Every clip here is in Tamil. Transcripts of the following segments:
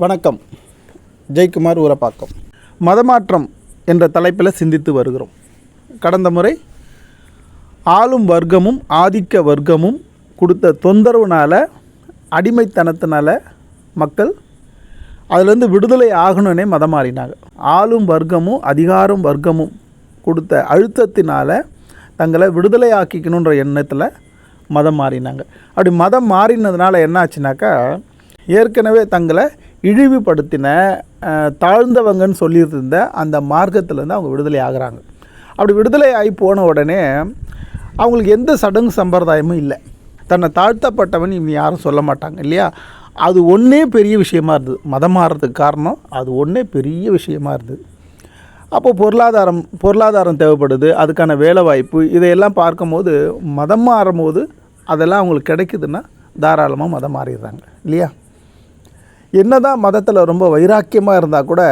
வணக்கம். ஜெய்குமார் ஊரப்பாக்கம். மதமாற்றம் என்ற தலைப்பில் சிந்தித்து வருகிறோம். கடந்த முறை ஆளும் வர்க்கமும் ஆதிக்க வர்க்கமும் கொடுத்த தொந்தரவுனால் அடிமைத்தனத்தினால மக்கள் அதிலேருந்து விடுதலை ஆகணும்னே மதம் மாறினாங்க ஆளும் வர்க்கமும் அதிகாரம் வர்க்கமும் கொடுத்த அழுத்தத்தினால் தங்களை விடுதலை ஆக்கிக்கணுன்ற எண்ணத்தில் மதம் மாறினாங்க. அப்படி மதம் மாறினதுனால என்னாச்சுனாக்கா ஏற்கனவே தங்களை இழிவுபடுத்தின தாழ்ந்தவங்கன்னு சொல்லியிருந்த அந்த மார்க்கத்திலேருந்து அவங்க விடுதலை ஆகுறாங்க. அப்படி விடுதலை ஆகி போன உடனே அவங்களுக்கு எந்த சடங்கு சம்பிரதாயமும் இல்லை. தன்னை தாழ்த்தப்பட்டவன் இவங்க யாரும் சொல்ல மாட்டாங்க இல்லையா? அது ஒன்றே பெரிய விஷயமா இருந்தது. மதம் மாறுறதுக்கு காரணம் அது ஒன்றே பெரிய விஷயமா இருந்தது. அப்போ பொருளாதாரம் பொருளாதாரம் தேவைப்படுது அதுக்கான வேலை வாய்ப்பு இதையெல்லாம் பார்க்கும்போது மதம் மாறும்போது அதெல்லாம் அவங்களுக்கு கிடைக்குதுன்னா தாராளமாக மதம் மாறிடுறாங்க இல்லையா? என்னதான் மதத்தில் ரொம்ப வைராக்கியமாக இருந்தால் கூட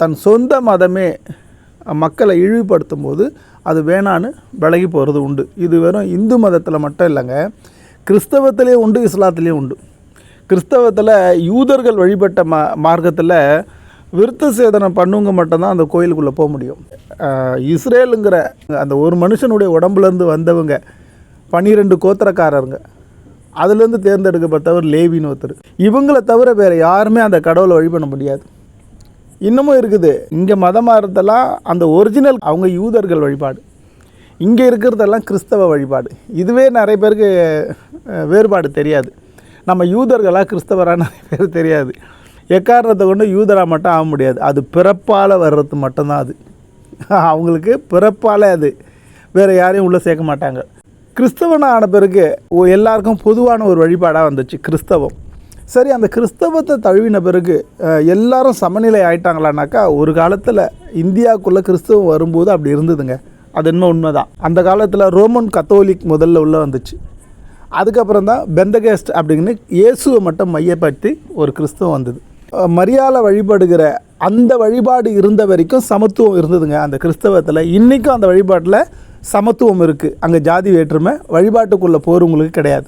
தன் சொந்த மதமே மக்களை இழிவுபடுத்தும் போது அது வேணான்னு விலகி போகிறது உண்டு. இது வெறும் இந்து மதத்தில் மட்டும் இல்லைங்க. கிறிஸ்தவத்திலே உண்டு இஸ்லாத்திலையும் உண்டு. கிறிஸ்தவத்தில் யூதர்கள் வழிபட்ட மா மார்க்கத்தில் விருத்த சேதனம் பண்ணுவங்க மட்டும்தான் அந்த கோயிலுக்குள்ளே போக முடியும். இஸ்ரேலுங்கிற அந்த ஒரு மனுஷனுடைய உடம்புலேருந்து வந்தவங்க பன்னிரெண்டு கோத்திரக்காரருங்க. அதுலேருந்து தேர்ந்தெடுக்கப்பட்டவர் லேவின்னு ஒருத்தர். இவங்களை தவிர வேறு யாருமே அந்த கடவுளை வழிபட முடியாது. இன்னமும் இருக்குது. இங்கே மதம் மாறுறதெல்லாம் அந்த ஒரிஜினல் அவங்க யூதர்கள் வழிபாடு. இங்கே இருக்கிறதெல்லாம் கிறிஸ்தவ வழிபாடு. இதுவே நிறைய பேருக்கு வேறுபாடு தெரியாது. நம்ம யூதர்களாக கிறிஸ்தவராக நிறைய பேர் தெரியாது. எக்காரணத்தை கொண்டு யூதராக மட்டும் ஆக முடியாது. அது பிறப்பால் வர்றது மட்டும்தான் அது. அவங்களுக்கு பிறப்பால் அது. வேறு யாரையும் உள்ளே சேர்க்க மாட்டாங்க. கிறிஸ்தவனாக ஆன பிறகு எல்லாருக்கும் பொதுவான ஒரு வழிபாடாக வந்துச்சு கிறிஸ்தவம். சரி அந்த கிறிஸ்தவத்தை தழுவின பிறகு எல்லாரும் சமநிலை ஆயிட்டாங்களானாக்கா ஒரு காலத்தில் இந்தியாவுக்குள்ளே கிறிஸ்தவம் வரும்போது அப்படி இருந்ததுங்க. அது என்ன உண்மைதான். அந்த காலத்தில் ரோமன் கத்தோலிக் முதல்ல உள்ளே வந்துச்சு. அதுக்கப்புறம் தான் பெந்தகேஸ்ட் அப்படின்னு இயேசுவை மட்டும் மையப்படுத்தி ஒரு கிறிஸ்தவம் வந்தது. மரியாதை வழிபடுகிற அந்த வழிபாடு இருந்த வரைக்கும் சமத்துவம் இருந்ததுங்க. அந்த கிறிஸ்தவத்தில் இன்றைக்கும் அந்த வழிபாட்டில் சமத்துவம் இருக்குது அங்கே ஜாதி வேற்றுமை வழிபாட்டுக்குள்ளே போகிறவங்களுக்கு கிடையாது.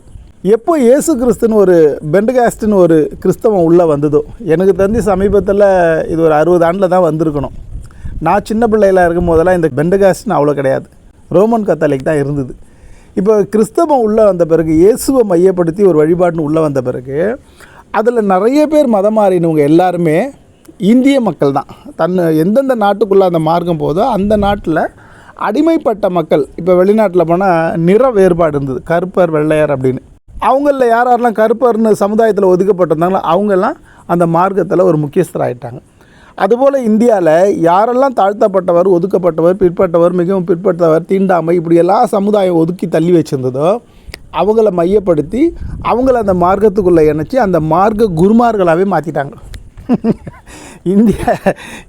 எப்போ இயேசு கிறிஸ்துன்னு ஒரு பெண்டகாஸ்ட்னு ஒரு கிறிஸ்தவம் உள்ளே வந்ததோ எனக்கு தெரிஞ்சு சமீபத்தில் இது ஒரு அறுபது ஆண்டில் தான் வந்திருக்கணும். நான் சின்ன பிள்ளையில இருக்கும் போதெல்லாம் இந்த பெண்டகாஸ்ட்னு அவ்வளோ கிடையாது. ரோமன் கத்தாலிக் தான் இருந்தது. இப்போ கிறிஸ்தவம் உள்ளே வந்த பிறகு இயேசுவை மையப்படுத்தி ஒரு வழிபாடுன்னு உள்ளே வந்த பிறகு அதில் நிறைய பேர் மதம் மாறினவங்க எல்லாருமே இந்திய மக்கள் தான். தன் எந்தெந்த நாட்டுக்குள்ளே அந்த மார்க்கம் போதோ அந்த நாட்டில் அடிமைப்பட்ட மக்கள் இப்போ வெளிநாட்டில் போனால் நிற வேறுபாடு இருந்தது கருப்பர் வெள்ளையர் அப்படின்னு. அவங்களில் யார் யாரெல்லாம் கருப்பர்னு சமுதாயத்தில் ஒதுக்கப்பட்டிருந்தாங்களோ அவங்கெல்லாம் அந்த மார்க்கத்தில் ஒரு முக்கியஸ்தராகிட்டாங்க அதுபோல் இந்தியாவில் யாரெல்லாம் தாழ்த்தப்பட்டவர் ஒதுக்கப்பட்டவர் பிற்பட்டவர் மிகவும் பிற்பட்டவர் தீண்டாமை இப்படி எல்லா சமுதாயம் ஒதுக்கி தள்ளி வச்சுருந்ததோ அவங்கள மையப்படுத்தி அவங்கள அந்த மார்க்கத்துக்குள்ளே இணைச்சி அந்த மார்க்க குருமார்களாகவே மாற்றிட்டாங்க இந்தியா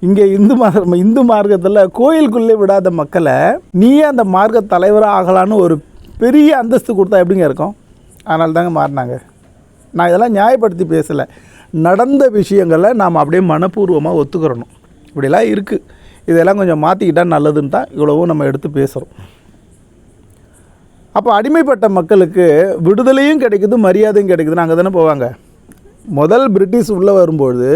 இங்கே இந்து மார்க்கம் இந்து மார்க்கத்தில் கோயிலுக்குள்ளே விடாத மக்களை நீயே அந்த மார்க்க தலைவராக ஆகலான்னு ஒரு பெரிய அந்தஸ்து கொடுத்தா எப்படிங்க இருக்கும்? அதனால தாங்க மாறினாங்க. நான் இதெல்லாம் நியாயப்படுத்தி பேசலை. நடந்த விஷயங்களை நாம் அப்படியே மனப்பூர்வமாக ஒத்துக்கிறணும். இப்படிலாம் இருக்குது இதெல்லாம் கொஞ்சம் மாற்றிக்கிட்டால் நல்லதுன்னு தான் இவ்வளவும் நம்ம எடுத்து பேசுகிறோம் அப்போ அடிமைப்பட்ட மக்களுக்கு விடுதலையும் கிடைக்குது மரியாதையும் கிடைக்குதுன்னு அங்கே தானே போவாங்க. முதல் பிரிட்டிஷ் உள்ளே வரும்போது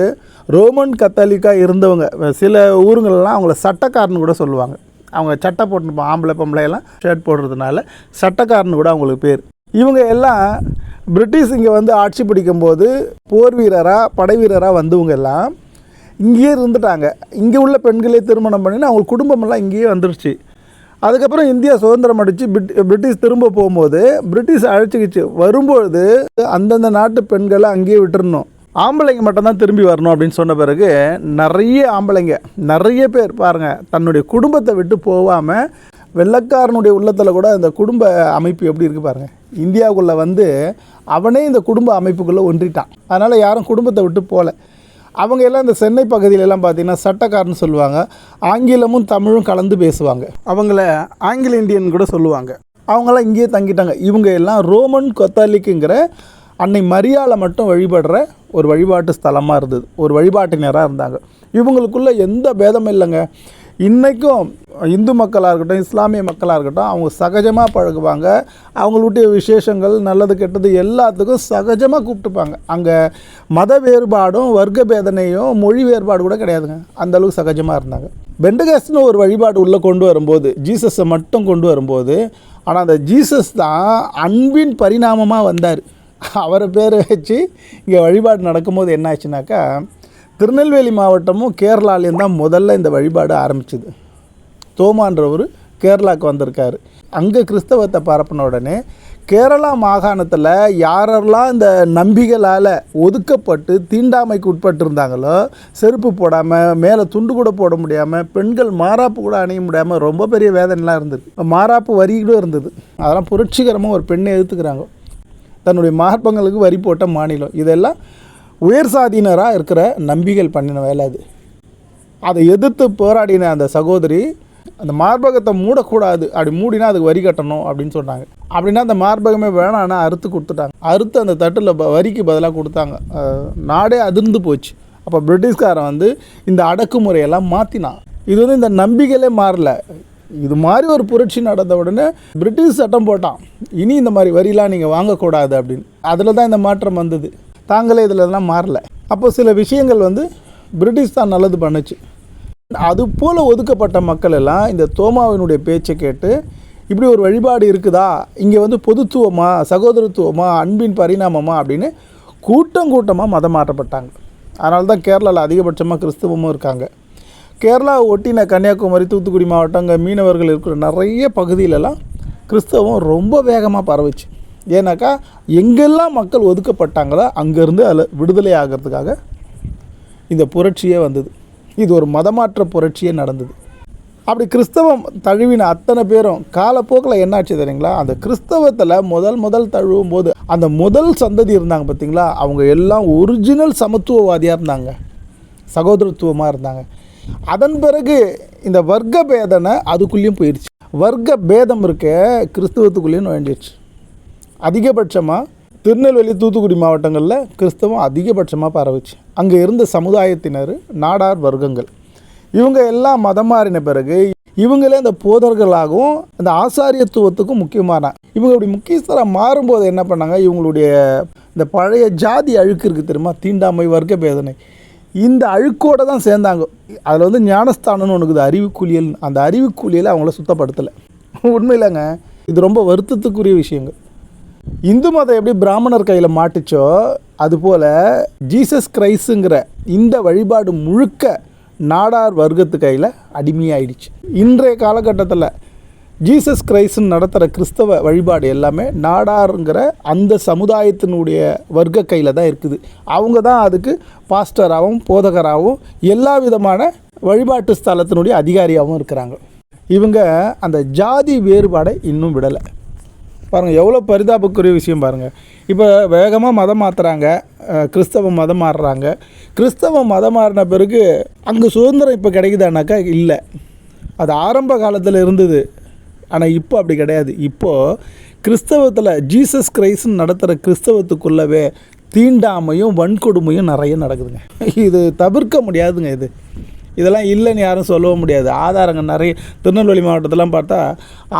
ரோமன் கத்தாலிக்காக இருந்தவங்க சில ஊருங்களெல்லாம் அவங்கள சட்டக்காரன்னு கூட சொல்லுவாங்க. அவங்க சட்டை போட்டு ஆம்பளை பொம்பளையெல்லாம் ஷர்ட் போடுறதுனால சட்டக்காரன்னு கூட அவங்களுக்கு பேர். இவங்க எல்லாம் பிரிட்டிஷ் இங்கே வந்து ஆட்சி பிடிக்கும்போது போர் வீரராக படை வீரராக வந்தவங்க எல்லாம் இங்கேயே இருந்துட்டாங்க. இங்கே உள்ள பெண்களே திருமணம் பண்ணினா அவங்க குடும்பமெல்லாம் இங்கேயே வந்துருச்சு. அதுக்கப்புறம் இந்தியா சுதந்திரம் அடித்து பிரிட்டிஷ் திரும்ப போகும்போது பிரிட்டிஷ் அழைச்சிக்கிச்சு. வரும்பொழுது அந்தந்த நாட்டு பெண்களை அங்கேயே விட்டுருணும் ஆம்பளைங்க மட்டும்தான் திரும்பி வரணும் அப்படின்னு சொன்ன பிறகு நிறைய ஆம்பளைங்க நிறைய பேர் பாருங்கள் தன்னுடைய குடும்பத்தை விட்டு போகாமல் வெள்ளக்காரனுடைய உள்ளத்தில் கூட இந்த குடும்ப அமைப்பு எப்படி இருக்குது பாருங்கள் இந்தியாவுக்குள்ளே வந்து அவனே இந்த குடும்ப அமைப்புக்குள்ளே ஒன்றிட்டான். அதனால் யாரும் குடும்பத்தை விட்டு போகல. அவங்க எல்லாம் இந்த சென்னை பகுதியிலலாம் பார்த்தீங்கன்னா சட்டக்காரன்னு சொல்லுவாங்க. ஆங்கிலமும் தமிழும் கலந்து பேசுவாங்க. அவங்கள ஆங்கில இந்தியன் கூட சொல்லுவாங்க. அவங்களாம் இங்கேயே தங்கிட்டாங்க. இவங்க எல்லாம் ரோமன் கொத்தாலிக்குங்கிற அன்னை மரியாதை மட்டும் வழிபடுற ஒரு வழிபாட்டு ஸ்தலமாக இருந்தது. ஒரு வழிபாட்டினராக இருந்தாங்க. இவங்களுக்குள்ளே எந்த பேதமும் இல்லைங்க. இன்றைக்கும் இந்து மக்களாக இருக்கட்டும் இஸ்லாமிய மக்களாக இருக்கட்டும் அவங்க சகஜமாக பழகுவாங்க. அவங்களுடைய விசேஷங்கள் நல்லது கெட்டது எல்லாத்துக்கும் சகஜமாக கூப்பிட்டுப்பாங்க. அங்கே மத வேறுபாடும் வர்க்க பேதனையும் மொழி வேறுபாடு கூட கிடையாதுங்க. அந்தளவுக்கு சகஜமாக இருந்தாங்க. பெண்டகாஸ்ட்னு ஒரு வழிபாடு உள்ளே கொண்டு வரும்போது ஜீசஸை மட்டும் கொண்டு வரும்போது ஆனால் அந்த ஜீசஸ் தான் அன்பின் பரிணாமமாக வந்தார். அவரை பேரை வச்சு இங்கே வழிபாடு நடக்கும்போது என்ன ஆச்சுனாக்கா திருநெல்வேலி மாவட்டமும் கேரளாலேயும் தான் முதல்ல இந்த வழிபாடு ஆரம்பிச்சுது. தோமான்றவர் கேரளாவுக்கு வந்திருக்காரு. அங்கே கிறிஸ்தவத்தை பரப்பின உடனே கேரளா மாகாணத்தில் யாரெல்லாம் இந்த நம்பிகளால் ஒதுக்கப்பட்டு தீண்டாமைக்கு உட்பட்டு இருந்தாங்களோ செருப்பு போடாமல் மேலே துண்டு கூட போட முடியாமல் பெண்கள் மாறாப்பு கூட அணிய முடியாமல் ரொம்ப பெரிய வேதனைலாம் இருந்தது. மாறாப்பு வரி கூட இருந்தது. அதெல்லாம் புரட்சிகரமாக ஒரு பெண்ணை எதிர்த்துக்கிறாங்க தன்னுடைய மார்பங்களுக்கு வரி போட்ட மாநிலம். இதெல்லாம் உயர் சாதியினராக இருக்கிற நம்பிகள் பண்ணின வேலை அது. அதை எதிர்த்து போராடின அந்த சகோதரி அந்த மார்பகத்தை மூடக்கூடாது அப்படி மூடினா அதுக்கு வரி கட்டணும் அப்படின்னு சொன்னாங்க. அப்படின்னா அந்த மார்பகமே வேணாம்னா அறுத்து கொடுத்துட்டாங்க. அறுத்து அந்த தட்டில் ப வரிக்கு பதிலாக கொடுத்தாங்க. நாடே அதிர்ந்து போச்சு. அப்போ பிரிட்டிஷ்காரன் வந்து இந்த அடக்குமுறையெல்லாம் மாற்றினான் இது வந்து இந்த நம்பிக்கையிலே மாறல. இது மாதிரி ஒரு புரட்சி நடந்த உடனே பிரிட்டிஷ் சட்டம் போட்டான். இனி இந்த மாதிரி வரிலாம் நீங்கள் வாங்கக்கூடாது அப்படின்னு. அதில் தான் இந்த மாற்றம் வந்தது. தாங்களே இதில் இதெல்லாம் மாறல. அப்போ சில விஷயங்கள் வந்து பிரிட்டிஷ் தான் நல்லது பண்ணுச்சு. அது போல் ஒதுக்கப்பட்ட மக்கள் எல்லாம் இந்த தோமாவினுடைய பேச்சை கேட்டு இப்படி ஒரு வழிபாடு இருக்குதா? இங்கே வந்து பொதுத்துவமா சகோதரத்துவமா அன்பின் பரிணாமமா அப்படின்னு கூட்டம் கூட்டமாக மதம் மாற்றப்பட்டாங்க. அதனால தான் கேரளாவில் அதிகபட்சமாக கிறிஸ்தவமும் இருக்காங்க. கேரளா ஒட்டின கன்னியாகுமரி தூத்துக்குடி மாவட்டங்க மீனவர்கள் இருக்கிற நிறைய பகுதியிலலாம் கிறிஸ்தவம் ரொம்ப வேகமாக பரவுச்சு. ஏன்னாக்கா எங்கெல்லாம் மக்கள் ஒதுக்கப்பட்டாங்களோ அங்கேருந்து அதில் விடுதலை ஆகிறதுக்காக இந்த புரட்சியே வந்தது. இது ஒரு மதமாற்ற புரட்சியே நடந்தது. அப்படி கிறிஸ்தவம் தழுவின அத்தனை பேரும் காலப்போக்கில் என்னாச்சு தெரியுங்களா? அந்த கிறிஸ்தவத்தில் முதல் முதல் தழுவும் போது அந்த முதல் சந்ததி இருந்தாங்க பார்த்தீங்களா அவங்க எல்லாம் ஒரிஜினல் சமத்துவவாதியாக இருந்தாங்க. சகோதரத்துவமாக இருந்தாங்க. அதன் பிறகு இந்த வர்க்க பேதனை அதுக்குள்ளேயும் போயிடுச்சு வர்க்க பேதம் இருக்க கிறிஸ்தவத்துக்குள்ளேயும் நுழைஞ்சிடுச்சு அதிகபட்சமாக திருநெல்வேலி தூத்துக்குடி மாவட்டங்களில் கிறிஸ்தவம் அதிகபட்சமாக பரவுச்சு. அங்கே இருந்த சமுதாயத்தினர் நாடார் வர்க்கங்கள். இவங்க எல்லாம் மதம் மாறின பிறகு இவங்களே அந்த போதர்களாகவும் அந்த ஆசாரியத்துவத்துக்கும் முக்கியமான. இவங்க இப்படி முக்கியஸ்தராக மாறும்போது என்ன பண்ணாங்க? இவங்களுடைய இந்த பழைய ஜாதி அழுக்கு இருக்குது தெரியுமா? தீண்டாமை வர்க்க பேதனை. இந்த அழுக்கோடு தான் சேர்ந்தாங்க. அதில் வந்து ஞானஸ்தானம்னு ஒன்று இருக்குது அறிவுக்குளியல் அந்த அறிவுக்குளியலை அவங்கள சுத்தப்படுத்தலை. உண்மையிலங்க இது ரொம்ப வருத்தத்துக்குரிய விஷயங்கள். இந்து மதம் எப்படி பிராமணர் கையில் மாட்டுச்சோ அதுபோல் ஜீசஸ் கிரைஸுங்கிற இந்த வழிபாடு முழுக்க நாடார் வர்க்கத்து கையில் அடிமையாயிடுச்சு. இன்றைய காலகட்டத்தில் ஜீசஸ் கிரைஸ்ன்னு நடத்துகிற கிறிஸ்தவ வழிபாடு எல்லாமே நாடாருங்கிற அந்த சமுதாயத்தினுடைய வர்க்க கையில் தான் இருக்குது. அவங்க தான் அதுக்கு பாஸ்டராகவும் போதகராகவும் எல்லா விதமான வழிபாட்டு ஸ்தலத்தினுடைய அதிகாரியாகவும் இருக்கிறாங்க. இவங்க அந்த ஜாதி வேறுபாடை இன்னும் விடலை. பாருங்கள் எவ்வளோ பரிதாபக்குரிய விஷயம் பாருங்கள் இப்போ வேகமாக மதம் மாற்றுறாங்க கிறிஸ்தவ மதம் மாறுறாங்க. கிறிஸ்தவ மதம் மாறின பிறகு அங்கே சுதந்திரம் இப்போ கிடைக்குதானாக்கா? இல்லை. அது ஆரம்ப காலத்தில் இருந்தது. ஆனால் இப்போ அப்படி கிடையாது. இப்போது கிறிஸ்தவத்தில் ஜீசஸ் கிரைஸ்ட்னு நடத்துகிற கிறிஸ்தவத்துக்குள்ளவே தீண்டாமையும் வன்கொடுமையும் நிறைய நடக்குதுங்க. இது தவிர்க்க முடியாதுங்க இது. இதெல்லாம் இல்லைன்னு யாரும் சொல்லவும் முடியாது. ஆதாரங்கள் நிறைய திருநெல்வேலி மாவட்டத்திலாம் பார்த்தா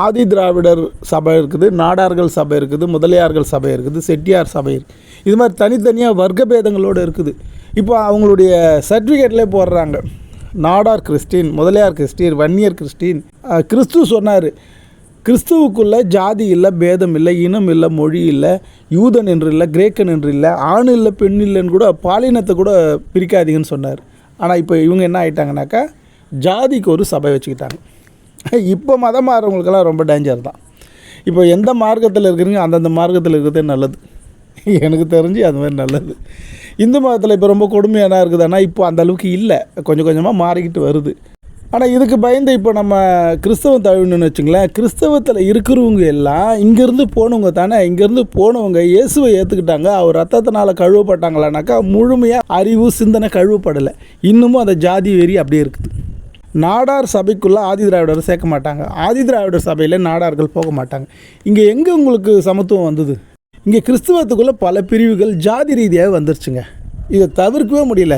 ஆதி திராவிடர் சபை இருக்குது நாடார்கள் சபை இருக்குது முதலியார்கள் சபை இருக்குது செட்டியார் சபை இருக்குது இது மாதிரி தனித்தனியாக வர்க்க பேதங்களோடு இருக்குது. இப்போ அவங்களுடைய சர்டிஃபிகேட்லேயே போடுறாங்க. Nadar Christian Mudaliar Christian Vanniyar Christian. கிறிஸ்து சொன்னார் கிறிஸ்துவுக்குள்ளே ஜாதி இல்லை பேதம் இல்லை இனம் இல்லை மொழி இல்லை யூதன் என்று இல்லை கிரேக்கன் என்று இல்லை ஆண் இல்லை பெண் இல்லைன்னு கூட பாலினத்தை கூட பிரிக்காதீங்கன்னு சொன்னார். ஆனால் இப்போ இவங்க என்ன ஆகிட்டாங்கனாக்கா ஜாதிக்கு ஒரு சபை வச்சுக்கிட்டாங்க. இப்போ மதம் மாறுறவங்களுக்கெல்லாம் ரொம்ப டேஞ்சர் தான். இப்போ எந்த மார்க்கத்தில் இருக்கிறீங்க அந்தந்த மார்க்கத்தில் இருக்கிறதே நல்லது. எனக்கு தெரிஞ்சு அது மாதிரி நல்லது. இந்து மதத்தில் இப்போ ரொம்ப கொடுமையாக என்ன இருக்குதுன்னா இப்போ அந்த அளவுக்கு இல்லை. கொஞ்சம் கொஞ்சமாக மாறிக்கிட்டு வருது. ஆனால் இதுக்கு பயந்து இப்போ நம்ம கிறிஸ்தவம் தழுவணும்னு வச்சுங்களேன் கிறிஸ்தவத்தில் இருக்கிறவங்க எல்லாம் இங்கேருந்து போனவங்க தானே இங்கேருந்து போனவங்க இயேசுவை ஏற்றுக்கிட்டாங்க அவர் ரத்தத்தினால் கழுவப்பட்டாங்களானாக்கா முழுமையாக அறிவு சிந்தனை கழுவப்படலை. இன்னமும் அந்த ஜாதி வெறி அப்படியே இருக்குது. நாடார் சபைக்குள்ளே ஆதி திராவிடர் சேர்க்க மாட்டாங்க. ஆதி திராவிடர் சபையில் நாடார்கள் போக மாட்டாங்க. இங்கே எங்கே உங்களுக்கு சமத்துவம் வந்தது? இங்கே கிறிஸ்துவத்துக்குள்ளே பல பிரிவுகள் ஜாதி ரீதியாக வந்துருச்சுங்க. இதை தவிர்க்கவே முடியல.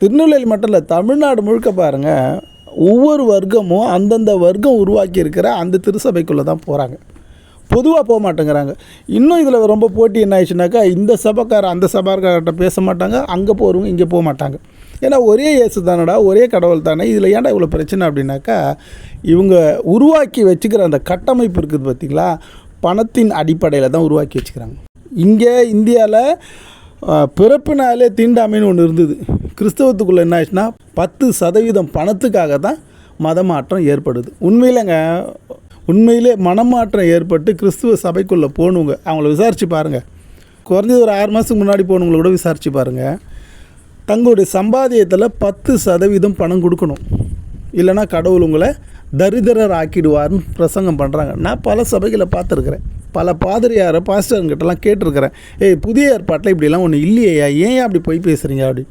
திருநெல்வேலி மட்டும் இல்லை தமிழ்நாடு முழுக்க பாருங்கள் ஒவ்வொரு வர்க்கமும் அந்தந்த வர்க்கம் உருவாக்கி இருக்கிற அந்த திருசபைக்குள்ளே தான் போகிறாங்க. பொதுவாக போக மாட்டேங்கிறாங்க. இன்னும் இதில் ரொம்ப போட்டி என்ன ஆயிடுச்சுனாக்கா இந்த சபைக்கார அந்த சபாக்கார்கிட்ட பேச மாட்டாங்க அங்கே போகிறவங்க இங்கே போக மாட்டாங்க. ஏன்னா ஒரே இயேசு தானடா ஒரே கடவுள் தானே இதில் ஏன்டா இவ்வளோ பிரச்சனை அப்படின்னாக்கா இவங்க உருவாக்கி வச்சுக்கிற அந்த கட்டமைப்பு இருக்குது பார்த்தீங்களா? பணத்தின் அடிப்படையில் தான் உருவாக்கி வச்சுக்கிறாங்க. இங்கே இந்தியாவில் பிறப்பினாலே தீண்டாமைன்னு ஒன்று இருந்தது. கிறிஸ்தவத்துக்குள்ளே என்ன ஆச்சுன்னா பத்து சதவீதம் பணத்துக்காக தான் மதமாற்றம் ஏற்படுது. உண்மையிலங்க உண்மையிலே மனமாற்றம் ஏற்பட்டு கிறிஸ்துவ சபைக்குள்ளே போகணுங்க அவங்கள விசாரித்து பாருங்கள் குறைஞ்சது ஒரு ஆறு மாதத்துக்கு முன்னாடி போனவங்கள கூட விசாரித்து பாருங்கள் தங்களுடைய சம்பாதியத்தில் பத்து சதவீதம் பணம் கொடுக்கணும். இல்லைன்னா கடவுள் உங்களை தரித்திரர் ஆக்கிடுவார்னு பிரசங்கம் பண்ணுறாங்க நான் பல சபைகளை பார்த்துருக்குறேன். பல பாதிரியாரை பாஸ்டர்கிட்டலாம் கேட்டிருக்கிறேன். ஏய் புதிய ஏற்பாட்டில் இப்படிலாம் ஒன்று இல்லையா ஏன் அப்படி போய் பேசுகிறீங்க அப்படி?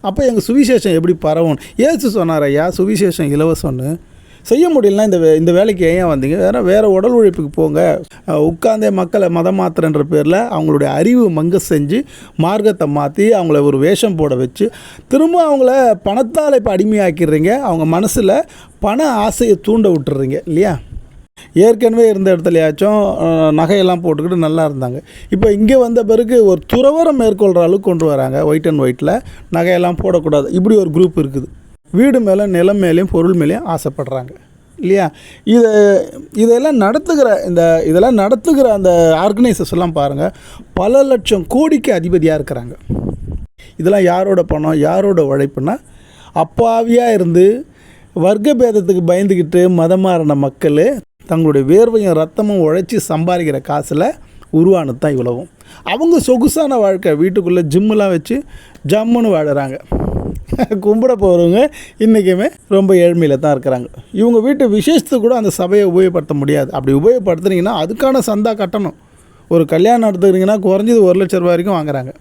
அப்போ எங்கள் சுவிசேஷம் எப்படி பரவும்? ஏசு சொன்னார் ஐயா சுவிசேஷம் இலவசம்னு செய்ய முடியலனா இந்த இந்த வேலைக்கு ஏன் வந்தீங்க? வேற வேறு உடல் உழைப்புக்கு போங்க. உட்காந்தே உட்கார்ந்தே மக்களை மதம் மாத்திரன்ற பேரில் அவங்களுடைய அறிவு மங்க செஞ்சு மார்க்கத்தை மாற்றி அவங்கள ஒரு வேஷம் போட வச்சு திரும்ப அவங்கள பணத்தால் இப்போ அடிமையாக்கிடுறீங்க. அவங்க மனசில் பண ஆசையை தூண்ட விட்டுறீங்க இல்லையா? ஏற்கனவே இருந்த இடத்துலையாச்சும் நகையெல்லாம் போட்டுக்கிட்டு நல்லா இருந்தாங்க. இப்போ இங்கே வந்த பிறகு ஒரு துறவரம் மேற்கொள்கிற அளவுக்கு கொண்டு வராங்க ஒயிட் அண்ட் ஒயிட்டில் நகையெல்லாம் போடக்கூடாது. இப்படி ஒரு குரூப் இருக்குது. வீடு மேலே நிலம் மேலேயும் பொருள் மேலேயும் ஆசைப்படுறாங்க. இல்லையா? இதை இதெல்லாம் நடத்துகிற இந்த இதெல்லாம் நடத்துகிற அந்த ஆர்கனைசர்ஸ் எல்லாம் பாருங்கள் பல லட்சம் கோடிக்கு அதிபதியாக இருக்கிறாங்க. இதெல்லாம் யாரோட பணம் யாரோட உழைப்புனா அப்பாவியாக இருந்து வர்க்க பேதத்துக்கு பயந்துக்கிட்டு மதம் மாறின மக்கள் தங்களுடைய வேர்வையும் ரத்தமும் உழைச்சி சம்பாதிக்கிற காசில் உருவானது தான் இவ்வளவும். அவங்க சொகுசான வாழ்க்கை வீட்டுக்குள்ளே ஜிம்மெலாம் வச்சு ஜம்முன்னு வாழுறாங்க. கும்பிட போகிறவங்க இன்றைக்குமே ரொம்ப ஏழ்மையில் தான் இருக்கிறாங்க. இவங்க வீட்டு விசேஷத்துக்கு கூட அந்த சபையை உபயோகப்படுத்த முடியாது. அப்படி உபயோகப்படுத்துனீங்கன்னா அதுக்கான சந்தா கட்டணும். ஒரு கல்யாணம் நடத்துக்கிறீங்கன்னா குறைஞ்சது ஒரு லட்ச ரூபா வரைக்கும் வாங்குறாங்க.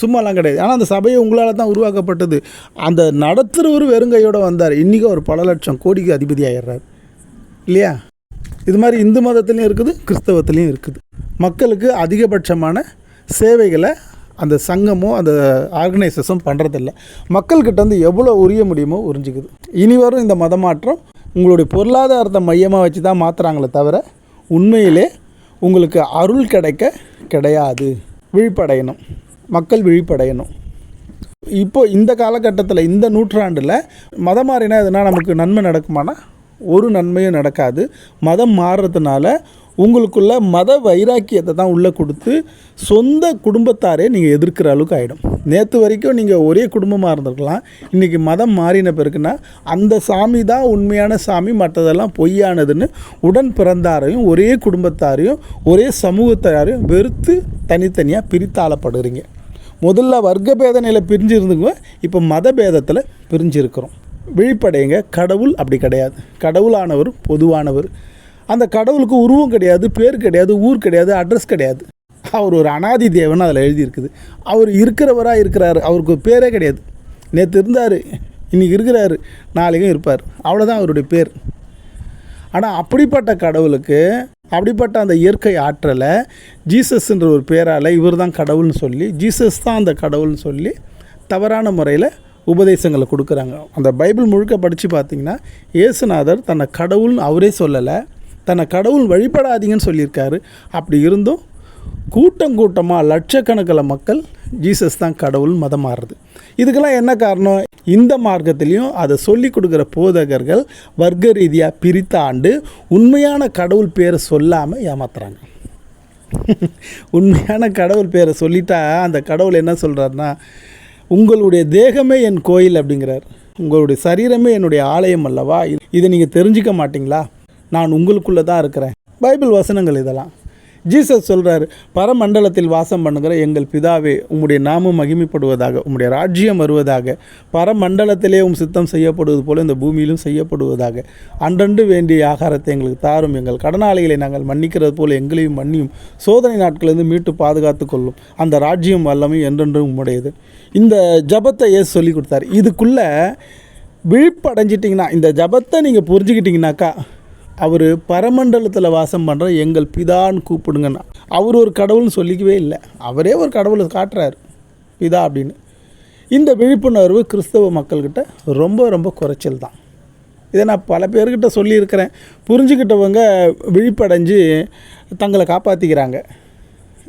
சும்மாலாம் கிடையாது. ஆனால் அந்த சபையை உங்களால் தான் உருவாக்கப்பட்டது. அந்த நடத்துகிறவர் வெறுங்கையோடு வந்தார். இன்றைக்கி ஒரு பல லட்சம் கோடிக்கு அதிபதி ஆயிடுறாரு இல்லையா? இது மாதிரி இந்து மதத்துலேயும் இருக்குது கிறிஸ்தவத்துலேயும் இருக்குது. மக்களுக்கு அதிகபட்சமான சேவைகளை அந்த சங்கமோ அந்த ஆர்கனைசஸும் பண்ணுறதில்ல மக்கள்கிட்ட வந்து எவ்வளோ உரிய முடியுமோ உறிஞ்சிக்குது. இனி வரும் இந்த மதமாற்றம் உங்களுடைய பொருளாதாரத்தை மையமாக வச்சு தான் மாற்றுறாங்களே தவிர உண்மையிலே உங்களுக்கு அருள் கிடைக்க கிடையாது. விழிப்படையணும். மக்கள் விழிப்படையணும். இப்போ இந்த காலகட்டத்தில் இந்த நூற்றாண்டில் மதம் மாறினா எதுனா நமக்கு நன்மை நடக்குமானா? ஒரு நன்மையும் நடக்காது. மதம் மாறுறதுனால உங்களுக்குள்ள மத வைராக்கியத்தை தான் உள்ளே கொடுத்து சொந்த குடும்பத்தாரே நீங்கள் எதிர்க்கிற அளவுக்கு ஆகிடும் நேற்று வரைக்கும் நீங்கள் ஒரே குடும்பமாக இருந்திருக்கலாம். இன்றைக்கி மதம் மாறின பிறகுனா அந்த சாமி தான் உண்மையான சாமி மற்றதெல்லாம் பொய்யானதுன்னு உடன் பிறந்தாரையும் ஒரே குடும்பத்தாரையும் ஒரே சமூகத்தாரையும் வெறுத்து தனித்தனியாக பிரித்தாளப்படுறீங்க முதல்ல வர்க்க பேதனையில் இப்போ மத பேதத்தில் பிரிஞ்சிருக்கிறோம். விழிப்படையுங்க கடவுள் அப்படி கிடையாது. கடவுளானவர் பொதுவானவர். அந்த கடவுளுக்கு உருவம் கிடையாது பேர் கிடையாது ஊர் கிடையாது அட்ரஸ் கிடையாது. அவர் ஒரு அனாதி தேவன் அதில் எழுதியிருக்குது. அவர் இருக்கிறவராக இருக்கிறாரு அவருக்கு பேரே கிடையாது. நேற்று இருந்தார் இன்றைக்கி இருக்கிறாரு நாளைக்கும் இருப்பார். அவ்வளோதான் அவருடைய பேர். ஆனால் அப்படிப்பட்ட கடவுளுக்கு அப்படிப்பட்ட அந்த இயற்கை ஆற்றலை ஜீசஸ்ன்ற ஒரு பேரால் இவர் தான் கடவுள்னு சொல்லி ஜீசஸ் தான் அந்த கடவுள்னு சொல்லி தவறான முறையில் உபதேசங்களை கொடுக்குறாங்க. அந்த பைபிள் முழுக்க படித்து பார்த்தீங்கன்னா இயேசுநாதர் தன்னை கடவுள்னு அவரே சொல்லலை தன்னை கடவுள் வழிபடாதீங்கன்னு சொல்லியிருக்காரு. அப்படி இருந்தும் கூட்டம் கூட்டமாக லட்சக்கணக்கில் மக்கள் ஜீசஸ் தான் கடவுள் மதம் மாறுறது. இதுக்கெல்லாம் என்ன காரணம்? இந்த மார்க்கத்திலையும் அதை சொல்லி கொடுக்குற போதகர்கள் வர்க்க ரீதியாக பிரித்தாண்டு உண்மையான கடவுள் பேரை சொல்லாமல் ஏமாத்துறாங்க. உண்மையான கடவுள் பேரை சொல்லிட்டா அந்த கடவுள் என்ன சொல்கிறாருன்னா உங்களுடைய தேகமே என் கோயில் அப்படிங்கிறார். உங்களுடைய சரீரமே என்னுடைய ஆலயம் அல்லவா? இதை நீங்கள் தெரிஞ்சுக்க மாட்டிங்களா? நான் உங்களுக்குள்ளே தான் இருக்கிறேன். பைபிள் வசனங்கள் இதெல்லாம். ஜீசஸ் சொல்கிறாரு பரமண்டலத்தில் வாசம் பண்ணுகிற எங்கள் பிதாவே உம்முடைய நாமம் மகிமைப்படுவதாக உம்முடைய ராஜ்யம் வருவதாக பரமண்டலத்திலே உம் சித்தம் செய்யப்படுவது போல இந்த பூமியிலும் செய்யப்படுவதாக. அன்றன்று வேண்டிய ஆகாரத்தை எங்களுக்கு தாரும். எங்கள் கடனாளிகளை நாங்கள் மன்னிக்கிறது போல எங்களையும் மன்னியும். சோதனை நாட்களிலிருந்து மீட்டு பாதுகாத்து கொள்ளும். அந்த ராஜ்யம் வல்லமை என்றென்றும் உம்முடையது. இந்த ஜபத்தை ஏசு சொல்லி கொடுத்தாரு. இதுக்குள்ளே விழிப்படைஞ்சிட்டிங்கன்னா இந்த ஜபத்தை நீங்கள் புரிஞ்சுக்கிட்டிங்கனாக்கா அவர் பரமண்டலத்தில் வாசம் பண்ணுற எங்கள் பிதான்னு கூப்பிடுங்கன்னா அவர் ஒரு கடவுள்னு சொல்லிக்கவே இல்லை. அவரே ஒரு கடவுளை காட்டுறாரு. பிதா அப்படின்னு. இந்த விழிப்புணர்வு கிறிஸ்தவ மக்கள்கிட்ட ரொம்ப ரொம்ப குறைச்சல் தான். இதை நான் பல பேர்கிட்ட சொல்லியிருக்கிறேன். புரிஞ்சுக்கிட்டவங்க விழிப்படைஞ்சு தங்களை காப்பாற்றிக்கிறாங்க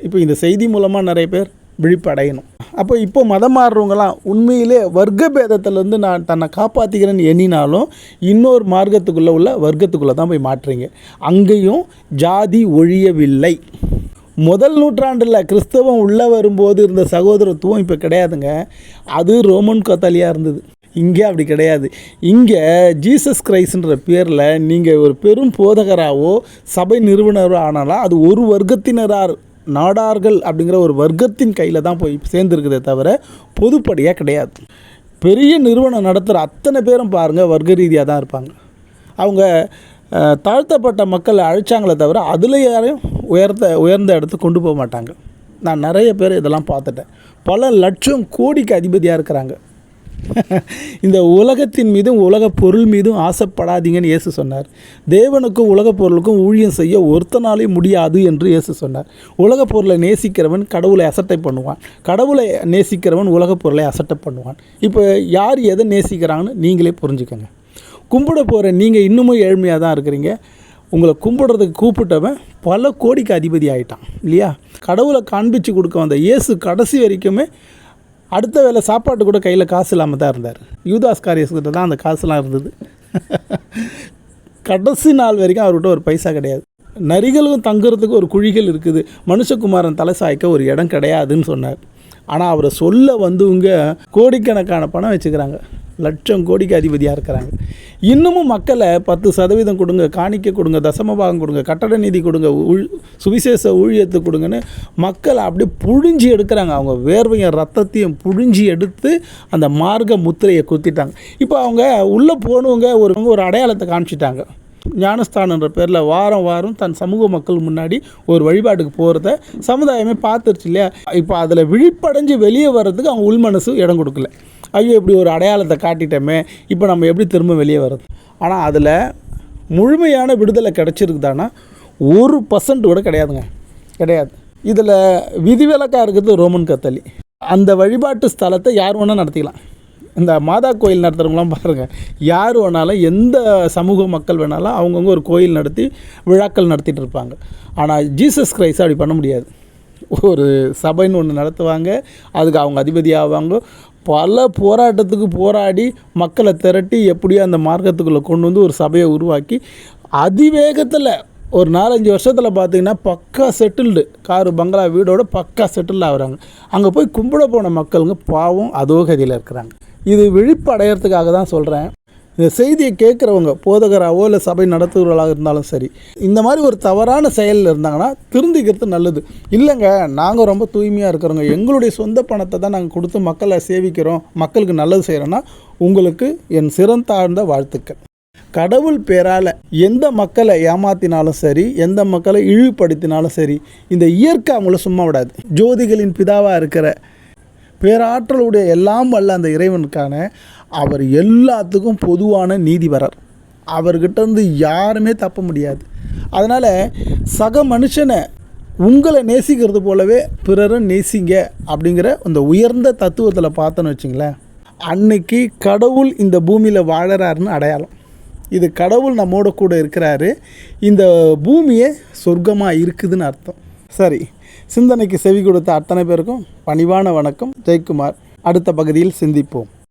இப்போ இந்த செய்தி மூலமாக நிறைய பேர் விழிப்படையணும். அப்போ இப்போ மதம் மாறுறவங்களாம் உண்மையிலே வர்க்க பேதத்திலேருந்து நான் தன்னை காப்பாற்றிக்கிறேன்னு எண்ணினாலும் இன்னொரு மார்க்கத்துக்குள்ளே உள்ள வர்க்கத்துக்குள்ளே தான் போய் மாற்றுறீங்க அங்கேயும் ஜாதி ஒழியவில்லை. முதல் நூற்றாண்டில் கிறிஸ்தவம் உள்ளே வரும்போது இருந்த சகோதரத்துவம் இப்போ கிடையாதுங்க. அது ரோமன் கத்தாலியாக இருந்தது. இங்கே அப்படி கிடையாது. இங்கே ஜீசஸ் கிரைஸ்ன்ற பேரில் நீங்கள் ஒரு பெரும் போதகராகவோ சபை நிறுவனரோ ஆனாலும் அது ஒரு வர்க்கத்தினரார் நாடார்கள் அப்படிங்கிற ஒரு வர்க்கத்தின் கையில் தான் போய் சேர்ந்துருக்குதே தவிர பொதுப்படியாக கிடையாது. பெரிய நிறுவனம் நடத்துகிற அத்தனை பேரும் பாருங்கள் வர்க்க ரீதியாக தான் இருப்பாங்க. அவங்க தாழ்த்தப்பட்ட மக்களை அழைச்சாங்களே தவிர அதில் யாரையும் உயர்த்த உயர்ந்த இடத்துக்கு கொண்டு போக மாட்டாங்க. நான் நிறைய பேர் இதெல்லாம் பார்த்துட்டேன். பல லட்சம் கோடிக்கு அதிபதியாக இருக்கிறாங்க. இந்த உலகத்தின் மீதும் உலக பொருள் மீதும் ஆசைப்படாதீங்கன்னு இயேசு சொன்னார். தேவனுக்கும் உலக பொருளுக்கும் ஊழியம் செய்ய ஒருத்தனாலே முடியாது என்று இயேசு சொன்னார். உலக பொருளை நேசிக்கிறவன் கடவுளை அசட்டை பண்ணுவான். கடவுளை நேசிக்கிறவன் உலக பொருளை அசட்டை பண்ணுவான். இப்போ யார் எதை நேசிக்கிறாங்கன்னு நீங்களே புரிஞ்சுக்கோங்க. கும்பிட போகிற நீங்கள் இன்னமும் ஏழ்மையாக தான் இருக்கிறீங்க. உங்களை கும்பிடுறதுக்கு கூப்பிட்டவன் பல கோடிக்கு அதிபதி ஆயிட்டான் இல்லையா? கடவுளை காண்பிச்சு கொடுக்க வந்த இயேசு கடைசி வரைக்குமே அடுத்த வேளை சாப்பாட்டு கூட கையில் காசு இல்லாமல் தான் இருந்தார். யூதாஸ் காரியஸ்கிட்ட தான் அந்த காசுலாம் இருந்தது. கடைசி நாள் வரைக்கும் அவர்கிட்ட ஒரு பைசா கிடையாது. நரிகளும் தங்குறதுக்கு ஒரு குழிகள் இருக்குது. மனுஷகுமாரன் தலை சாய்க்க ஒரு இடம் கிடையாதுன்னு சொன்னார். ஆனால் அவரை சொல்ல வந்தவங்க கோடிக்கணக்கான பணம் வச்சுக்கிறாங்க. லட்சம் கோடிக்கு அதிபதியாக இருக்கிறாங்க. இன்னமும் மக்களை பத்து சதவீதம் கொடுங்க காணிக்க கொடுங்க தசமபாகம் கொடுங்க கட்டட நிதி கொடுங்க உள் சுவிசேஷ ஊழியத்தை கொடுங்கன்னு மக்களை அப்படியே புழிஞ்சி எடுக்கிறாங்க. அவங்க வேர்வையும் ரத்தத்தையும் புழிஞ்சி எடுத்து அந்த மார்க்க முத்திரையை குத்திட்டாங்க. இப்போ அவங்க உள்ளே போனவங்க ஒரு ஒரு அடையாளத்தை காமிச்சிட்டாங்க. ஞானஸ்தானன்ற பேரில் வாரம் வாரம் தன் சமூக மக்கள் முன்னாடி ஒரு வழிபாட்டுக்கு போகிறத சமுதாயமே பார்த்துருச்சு இல்லையா? இப்போ அதில் விழிப்படைஞ்சு வெளியே வர்றதுக்கு அவங்க உள்மனசு இடம் கொடுக்கல. ஐயோ இப்படி ஒரு அடையாளத்தை காட்டிட்டோமே இப்போ நம்ம எப்படி திரும்ப வெளியே வர்றது? ஆனால் அதில் முழுமையான விடுதலை கிடச்சிருக்குதான்னா ஒரு பர்சன்ட் கூட கிடையாதுங்க. கிடையாது. இதில் விதிவிலக்காக இருக்கிறது ரோமன் கத்தலி அந்த வழிபாட்டு ஸ்தலத்தை யார் வேணால் நடத்திக்கலாம். இந்த மாதா கோயில் நடத்துகிறவங்களாம் பாருங்கள் யார் வேணாலும் எந்த சமூக மக்கள் வேணாலும் அவங்கவுங்க ஒரு கோயில் நடத்தி விழாக்கள் நடத்திட்டு இருப்பாங்க. ஆனால் ஜீசஸ் கிரைஸ்ட் அப்படி பண்ண முடியாது. ஒரு சபைன்னு ஒன்று நடத்துவாங்க அதுக்கு அவங்க அதிபதி ஆவாங்க பல போராட்டத்துக்கு போராடி மக்களை திரட்டி எப்படியோ அந்த மார்க்கத்துக்குள்ளே கொண்டு வந்து ஒரு சபையை உருவாக்கி அதிவேகத்தில் ஒரு நாலஞ்சு வருஷத்தில் பார்த்தீங்கன்னா பக்கா செட்டில்டு காரு பங்களா வீடோட பக்கா செட்டில் ஆகுறாங்க. அங்கே போய் கும்பிட போன மக்களுங்க பாவம் அதோ கதியில் இருக்கிறாங்க. இது விழிப்படைகிறதுக்காக தான் சொல்கிறேன் இந்த செய்தியை கேட்குறவங்க போதகராகவோ இல்லை சபை நடத்துகிறவர்களாக இருந்தாலும் சரி இந்த மாதிரி ஒரு தவறான செயலில் இருந்தாங்கன்னா திருந்திக்கிறது நல்லது. இல்லைங்க நாங்கள் ரொம்ப தூய்மையாக இருக்கிறோங்க. எங்களுடைய சொந்த பணத்தை தான் நாங்கள் கொடுத்து மக்களை சேவிக்கிறோம். மக்களுக்கு நல்லது செய்கிறோன்னா உங்களுக்கு என் சிறந்தாழ்ந்த வாழ்த்துக்கள். கடவுள் பேரால் எந்த மக்களை ஏமாத்தினாலும் சரி எந்த மக்களை இழிவுபடுத்தினாலும் சரி இந்த இயற்கை அவங்கள சும்மா விடாது. ஜோதிகளின் பிதாவாக இருக்கிற பேராற்றலுடைய எல்லாம் வல்ல அந்த இறைவனுக்கான அவர் எல்லாத்துக்கும் பொதுவான நீதிபரர். அவர்கிட்டருந்து யாருமே தப்ப முடியாது. அதனால் சக மனுஷனை உங்களை நேசிக்கிறது போலவே பிறரும் நேசிங்க அப்படிங்கிற அந்த உயர்ந்த தத்துவத்தில் பார்த்தோன்னு வச்சிங்களேன் அன்னைக்கு கடவுள் இந்த பூமியில் வாழறாருன்னு அடையாளம். இது கடவுள் நம்மோட கூட இருக்கிறாரு. இந்த பூமியே சொர்க்கமாக இருக்குதுன்னு அர்த்தம். சரி சிந்தனைக்கு செவி கொடுத்த அத்தனை பேருக்கும் பணிவான வணக்கம். ஜெயக்குமார் அடுத்த பகுதியில் சிந்திப்போம்.